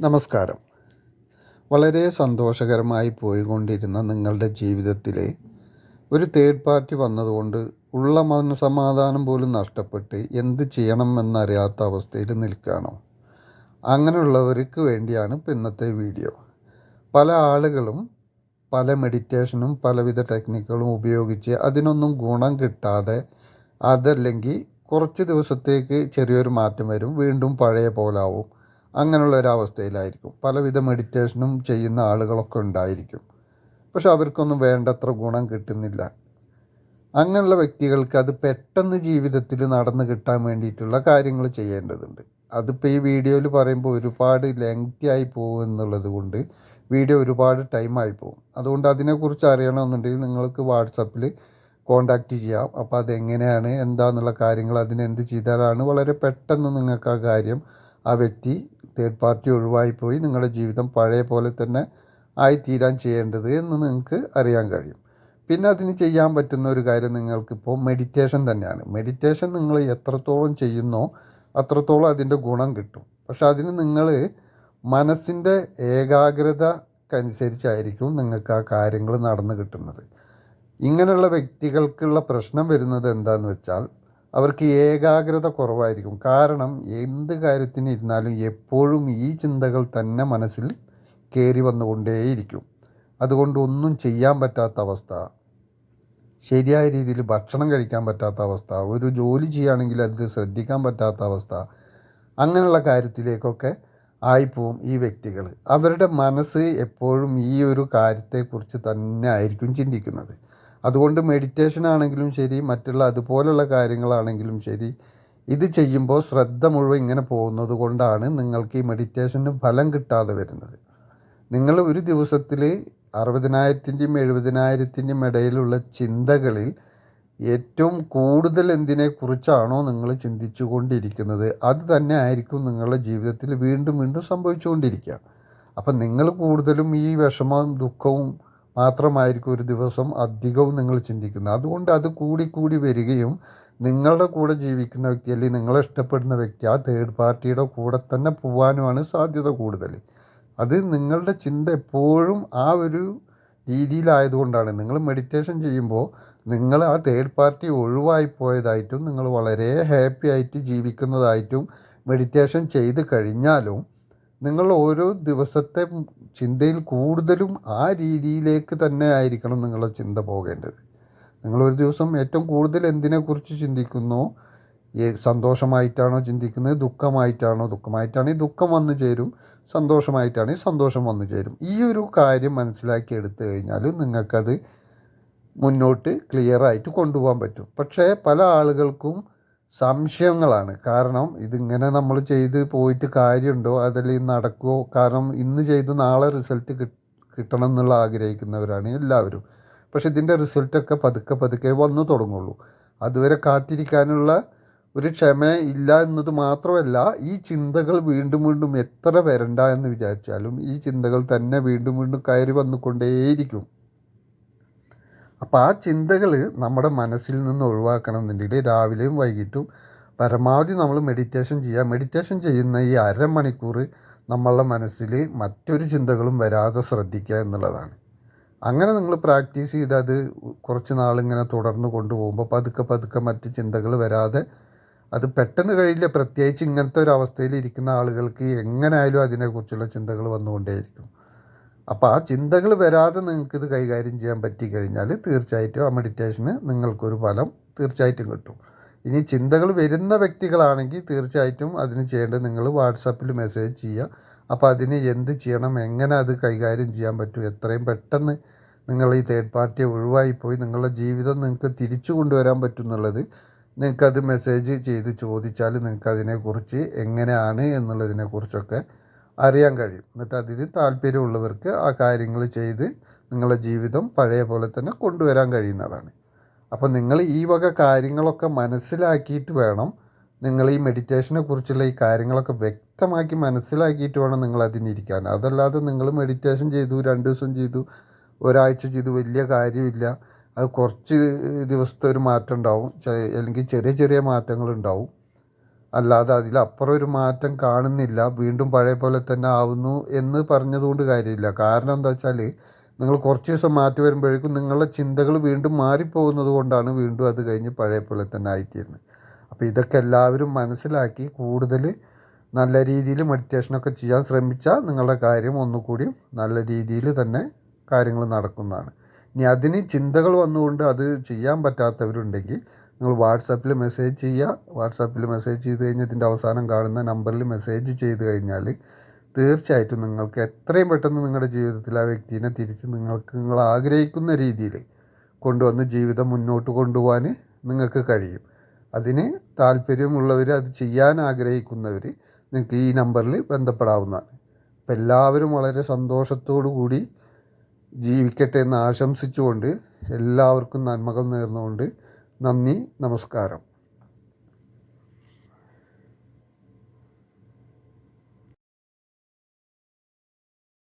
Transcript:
നമസ്കാരം. വളരെ സന്തോഷകരമായി പോയിക്കൊണ്ടിരുന്ന നിങ്ങളുടെ ജീവിതത്തിൽ ഒരു തേർഡ് പാർട്ടി വന്നതുകൊണ്ട് ഉള്ള മനസമാധാനം പോലും നഷ്ടപ്പെട്ട് എന്ത് ചെയ്യണം എന്നറിയാത്ത അവസ്ഥയിൽ നിൽക്കുകയാണോ. അങ്ങനെയുള്ളവർക്ക് വേണ്ടിയാണ് ഇപ്പം ഇന്നത്തെ വീഡിയോ പല ആളുകളും പല മെഡിറ്റേഷനും പലവിധ ടെക്നിക്കുകളും ഉപയോഗിച്ച് അതിനൊന്നും ഗുണം കിട്ടാതെ അതല്ലെങ്കിൽ കുറച്ച് ദിവസത്തേക്ക് ചെറിയൊരു മാറ്റം വരും വീണ്ടും പഴയ പോലാവും അങ്ങനെയുള്ള ഒരവസ്ഥയിലായിരിക്കും. പലവിധ മെഡിറ്റേഷനും ചെയ്യുന്ന ആളുകളൊക്കെ ഉണ്ടായിരിക്കും. പക്ഷെ അവർക്കൊന്നും വേണ്ടത്ര ഗുണം കിട്ടുന്നില്ല. അങ്ങനെയുള്ള വ്യക്തികൾക്ക് അത് പെട്ടെന്ന് ജീവിതത്തിൽ നടന്നു കിട്ടാൻ വേണ്ടിയിട്ടുള്ള കാര്യങ്ങൾ ചെയ്യേണ്ടതുണ്ട്. അതിപ്പോൾ ഈ വീഡിയോയിൽ പറയുമ്പോൾ ഒരുപാട് ലെങ്തി ആയി പോകും എന്നുള്ളത് കൊണ്ട് വീഡിയോ ഒരുപാട് ടൈമായി പോകും. അതുകൊണ്ട് അതിനെക്കുറിച്ച് അറിയണമെന്നുണ്ടെങ്കിൽ നിങ്ങൾക്ക് വാട്സപ്പിൽ കോണ്ടാക്റ്റ് ചെയ്യാം. അപ്പോൾ അതെങ്ങനെയാണ് എന്താണെന്നുള്ള കാര്യങ്ങൾ അതിനെന്ത് ചെയ്താലാണ് വളരെ പെട്ടെന്ന് നിങ്ങൾക്ക് ആ കാര്യം ആ വ്യക്തി തേർഡ് പാർട്ടി ഒഴിവായിപ്പോയി. നിങ്ങളുടെ ജീവിതം പഴയ പോലെ തന്നെ ആയിത്തീരാൻ ചെയ്യേണ്ടത് എന്ന് നിങ്ങൾക്ക് അറിയാൻ കഴിയും. പിന്നെ അതിന് ചെയ്യാൻ പറ്റുന്ന ഒരു കാര്യം നിങ്ങൾക്കിപ്പോൾ മെഡിറ്റേഷൻ തന്നെയാണ്. മെഡിറ്റേഷൻ നിങ്ങൾ എത്രത്തോളം ചെയ്യുന്നോ അത്രത്തോളം അതിന്റെ ഗുണം കിട്ടും. പക്ഷെ അതിന് നിങ്ങൾ മനസ്സിന്റെ ഏകാഗ്രതക്കനുസരിച്ചായിരിക്കും നിങ്ങൾക്ക് ആ കാര്യങ്ങൾ നടന്നു കിട്ടുന്നത്. ഇങ്ങനെയുള്ള വ്യക്തികൾക്കുള്ള പ്രശ്നം വരുന്നത് എന്താണെന്ന് വെച്ചാൽ അവർക്ക് ഏകാഗ്രത കുറവായിരിക്കും. കാരണം എന്ത് കാര്യത്തിന് ഇരുന്നാലും എപ്പോഴും ഈ ചിന്തകൾ തന്നെ മനസ്സിൽ കയറി വന്നുകൊണ്ടേയിരിക്കും. അതുകൊണ്ട് ഒന്നും ചെയ്യാൻ പറ്റാത്ത അവസ്ഥ ശരിയായ രീതിയിൽ ഭക്ഷണം കഴിക്കാൻ പറ്റാത്ത അവസ്ഥ ഒരു ജോലി ചെയ്യുകയാണെങ്കിൽ അതിൽ ശ്രദ്ധിക്കാൻ പറ്റാത്ത അവസ്ഥ അങ്ങനെയുള്ള കാര്യത്തിലേക്കൊക്കെ ആയിപ്പോവും ഈ വ്യക്തികൾ. അവരുടെ മനസ്സ് എപ്പോഴും ഈ ഒരു കാര്യത്തെക്കുറിച്ച് തന്നെ ആയിരിക്കും ചിന്തിക്കുന്നത്. അതുകൊണ്ട് മെഡിറ്റേഷൻ ആണെങ്കിലും ശരി മറ്റുള്ള അതുപോലുള്ള കാര്യങ്ങളാണെങ്കിലും ശരി. ഇത് ചെയ്യുമ്പോൾ ശ്രദ്ധ മുഴുവൻ ഇങ്ങനെ പോകുന്നത് കൊണ്ടാണ് നിങ്ങൾക്ക് ഈ മെഡിറ്റേഷന് ഫലം കിട്ടാതെ വരുന്നത്. നിങ്ങൾ ഒരു ദിവസത്തിൽ അറുപതിനായിരത്തിന്റെയും എഴുപതിനായിരത്തിന്റെയും ഇടയിലുള്ള ചിന്തകളിൽ ഏറ്റവും കൂടുതൽ എന്തിനെക്കുറിച്ചാണോ നിങ്ങൾ ചിന്തിച്ചു കൊണ്ടിരിക്കുന്നത് അത് തന്നെ ആയിരിക്കും നിങ്ങളുടെ ജീവിതത്തിൽ വീണ്ടും വീണ്ടും സംഭവിച്ചുകൊണ്ടിരിക്കുക. അപ്പം നിങ്ങൾ കൂടുതലും ഈ വിഷമവും ദുഃഖവും മാത്രമായിരിക്കും ഒരു ദിവസം അധികവും നിങ്ങൾ ചിന്തിക്കുന്നത്. അതുകൊണ്ട് അത് കൂടി കൂടി വരികയും നിങ്ങളുടെ കൂടെ ജീവിക്കുന്ന വ്യക്തി അല്ലെങ്കിൽ നിങ്ങളെ ഇഷ്ടപ്പെടുന്ന വ്യക്തി ആ തേർഡ് പാർട്ടിയുടെ കൂടെ തന്നെ പോകാനുമാണ് സാധ്യത കൂടുതൽ. അത് നിങ്ങളുടെ ചിന്ത എപ്പോഴും ആ ഒരു രീതിയിലായതുകൊണ്ടാണ്. നിങ്ങൾ മെഡിറ്റേഷൻ ചെയ്യുമ്പോൾ നിങ്ങൾ ആ തേർഡ് പാർട്ടി ഒഴിവായി പോയതായിട്ടും നിങ്ങൾ വളരെ ഹാപ്പി ആയിട്ട് ജീവിക്കുന്നതായിട്ടും മെഡിറ്റേഷൻ ചെയ്ത് കഴിഞ്ഞാലും നിങ്ങൾ ഓരോ ദിവസത്തെ ചിന്തയിൽ കൂടുതലും ആ രീതിയിലേക്ക് തന്നെ ആയിരിക്കണം നിങ്ങളുടെ ചിന്ത പോകേണ്ടത്. നിങ്ങളൊരു ദിവസം ഏറ്റവും കൂടുതൽ എന്തിനെക്കുറിച്ച് ചിന്തിക്കുന്നോ? സന്തോഷമായിട്ടാണോ ചിന്തിക്കുന്നത്? ദുഃഖമായിട്ടാണോ? ദുഃഖമായിട്ടാണെങ്കിൽ ദുഃഖം വന്നു ചേരും. സന്തോഷമായിട്ടാണെങ്കിൽ സന്തോഷം വന്നു ചേരും. ഈ ഒരു കാര്യം മനസ്സിലാക്കി എടുത്തു കഴിഞ്ഞാൽ നിങ്ങൾക്കത് മുന്നോട്ട് ക്ലിയറായിട്ട് കൊണ്ടുപോകാൻ പറ്റും. പക്ഷേ പല ആളുകൾക്കും സംശയങ്ങളാണ്. കാരണം ഇതിങ്ങനെ നമ്മൾ ചെയ്ത് പോയിട്ട് കാര്യമുണ്ടോ അതല്ലെങ്കിൽ നടക്കുമോ കാരണം ഇന്ന് ചെയ്ത് നാളെ റിസൾട്ട് കിട്ടണം എന്നുള്ള ആഗ്രഹിക്കുന്നവരാണ് എല്ലാവരും. പക്ഷെ ഇതിന്റെ റിസൾട്ടൊക്കെ പതുക്കെ പതുക്കെ വന്നു തുടങ്ങുള്ളൂ. അതുവരെ കാത്തിരിക്കാനുള്ള ഒരു ക്ഷമ ഇല്ല എന്നത് മാത്രമല്ല ഈ ചിന്തകൾ വീണ്ടും വീണ്ടും എത്ര വരണ്ട എന്ന് വിചാരിച്ചാലും ഈ ചിന്തകൾ തന്നെ വീണ്ടും വീണ്ടും കയറി വന്നുകൊണ്ടേയിരിക്കും. അപ്പോൾ ആ ചിന്തകൾ നമ്മുടെ മനസ്സിൽ നിന്ന് ഒഴിവാക്കണം എന്നുണ്ടെങ്കിൽ രാവിലെയും വൈകിട്ടും പരമാവധി നമ്മൾ മെഡിറ്റേഷൻ ചെയ്യുക. മെഡിറ്റേഷൻ ചെയ്യുന്ന ഈ അരമണിക്കൂർ നമ്മളുടെ മനസ്സിൽ മറ്റൊരു ചിന്തകളും വരാതെ ശ്രദ്ധിക്കുക എന്നുള്ളതാണ്. അങ്ങനെ നിങ്ങൾ പ്രാക്ടീസ് ചെയ്ത് അത് കുറച്ച് നാളിങ്ങനെ തുടർന്ന് കൊണ്ടുപോകുമ്പോൾ പതുക്കെ പതുക്കെ മറ്റ് ചിന്തകൾ വരാതെ അത് പെട്ടെന്ന് കഴിയില്ല. പ്രത്യേകിച്ച് ഇങ്ങനത്തെ ഒരു അവസ്ഥയിൽ ഇരിക്കുന്ന ആളുകൾക്ക് എങ്ങനെയായാലും അതിനെക്കുറിച്ചുള്ള ചിന്തകൾ വന്നുകൊണ്ടേയിരിക്കും. അപ്പോൾ ആ ചിന്തകൾ വരാതെ നിങ്ങൾക്കിത് കൈകാര്യം ചെയ്യാൻ പറ്റിക്കഴിഞ്ഞാൽ തീർച്ചയായിട്ടും ആ മെഡിറ്റേഷന് നിങ്ങൾക്കൊരു ഫലം തീർച്ചയായിട്ടും കിട്ടും. ഇനി ചിന്തകൾ വരുന്ന വ്യക്തികളാണെങ്കിൽ തീർച്ചയായിട്ടും അതിന് ചെയ്യേണ്ടത് നിങ്ങൾ വാട്സാപ്പിൽ മെസ്സേജ് ചെയ്യുക. അപ്പോൾ അതിന് എന്ത് ചെയ്യണം എങ്ങനെ അത് കൈകാര്യം ചെയ്യാൻ പറ്റും എത്രയും പെട്ടെന്ന് നിങ്ങൾ ഈ തേർഡ് പാർട്ടിയെ ഒഴിവായിപ്പോയി നിങ്ങളുടെ ജീവിതം നിങ്ങൾക്ക് തിരിച്ചു കൊണ്ടുവരാൻ പറ്റും എന്നുള്ളത് നിങ്ങൾക്കത് മെസ്സേജ് ചെയ്ത് ചോദിച്ചാൽ നിങ്ങൾക്ക് അതിനെക്കുറിച്ച് എങ്ങനെയാണ് എന്നുള്ളതിനെക്കുറിച്ചൊക്കെ അറിയാൻ കഴിയും. എന്നിട്ട് അതിന് താല്പര്യമുള്ളവർക്ക് ആ കാര്യങ്ങൾ ചെയ്ത് നിങ്ങളുടെ ജീവിതം പഴയ പോലെ തന്നെ കൊണ്ടുവരാൻ കഴിയുന്നതാണ്. അപ്പോൾ നിങ്ങൾ ഈ വക കാര്യങ്ങളൊക്കെ മനസ്സിലാക്കിയിട്ട് വേണം നിങ്ങൾ ഈ മെഡിറ്റേഷനെ കുറിച്ചുള്ള ഈ കാര്യങ്ങളൊക്കെ വ്യക്തമാക്കി മനസ്സിലാക്കിയിട്ട് വേണം നിങ്ങൾ അതിനിരിക്കാൻ. അതല്ലാതെ നിങ്ങൾ മെഡിറ്റേഷൻ ചെയ്തു രണ്ട് ദിവസം ചെയ്തു ഒരാഴ്ച ചെയ്തു വലിയ കാര്യമില്ല. അത് കുറച്ച് ദിവസത്തെ ഒരു മാറ്റം ഉണ്ടാവും. അല്ലെങ്കിൽ ചെറിയ ചെറിയ മാറ്റങ്ങൾ ഉണ്ടാവും. അല്ലാതെ അതിലപ്പുറം ഒരു മാറ്റം കാണുന്നില്ല. വീണ്ടും പഴയ പോലെ തന്നെ ആവുന്നു എന്ന് പറഞ്ഞതുകൊണ്ട് കാര്യമില്ല. കാരണം എന്താ വെച്ചാൽ നിങ്ങൾ കുറച്ച് ദിവസം മാറ്റി വരുമ്പോഴേക്കും നിങ്ങളുടെ ചിന്തകൾ വീണ്ടും മാറിപ്പോകുന്നത് കൊണ്ടാണ് വീണ്ടും അത് കഴിഞ്ഞ് പഴയ പോലെ തന്നെ ആയിത്തീരുന്നത്. അപ്പോൾ ഇതൊക്കെ എല്ലാവരും മനസ്സിലാക്കി കൂടുതൽ നല്ല രീതിയിൽ മെഡിറ്റേഷനൊക്കെ ചെയ്യാൻ ശ്രമിച്ചാൽ നിങ്ങളുടെ കാര്യം ഒന്നുകൂടി നല്ല രീതിയിൽ തന്നെ കാര്യങ്ങൾ നടക്കുന്നതാണ്. ഇനി അതിന് ചിന്തകൾ വന്നുകൊണ്ട് അത് ചെയ്യാൻ പറ്റാത്തവരുണ്ടെങ്കിൽ നിങ്ങൾ വാട്സാപ്പിൽ മെസ്സേജ് ചെയ്യുക. വാട്സാപ്പിൽ മെസ്സേജ് ചെയ്ത് കഴിഞ്ഞ് ഇതിന്റെ അവസാനം കാണുന്ന നമ്പറിൽ മെസ്സേജ് ചെയ്ത് കഴിഞ്ഞാൽ തീർച്ചയായിട്ടും നിങ്ങൾക്ക് എത്രയും പെട്ടെന്ന് നിങ്ങളുടെ ജീവിതത്തിൽ ആ വ്യക്തിനെ തിരിച്ച് നിങ്ങൾക്ക് നിങ്ങൾ ആഗ്രഹിക്കുന്ന രീതിയിൽ കൊണ്ടുവന്ന് ജീവിതം മുന്നോട്ട് കൊണ്ടുപോകാൻ നിങ്ങൾക്ക് കഴിയും. അതിന് താല്പര്യമുള്ളവർ അത് ചെയ്യാൻ ആഗ്രഹിക്കുന്നവർ നിങ്ങൾക്ക് ഈ നമ്പറിൽ ബന്ധപ്പെടാവുന്നതാണ്. അപ്പം എല്ലാവരും വളരെ സന്തോഷത്തോടു കൂടി ജീവിക്കട്ടെ എന്ന് ആശംസിച്ചുകൊണ്ട് എല്ലാവർക്കും നന്മകൾ നേർന്നുകൊണ്ട് നന്ദി നമസ്കാരം.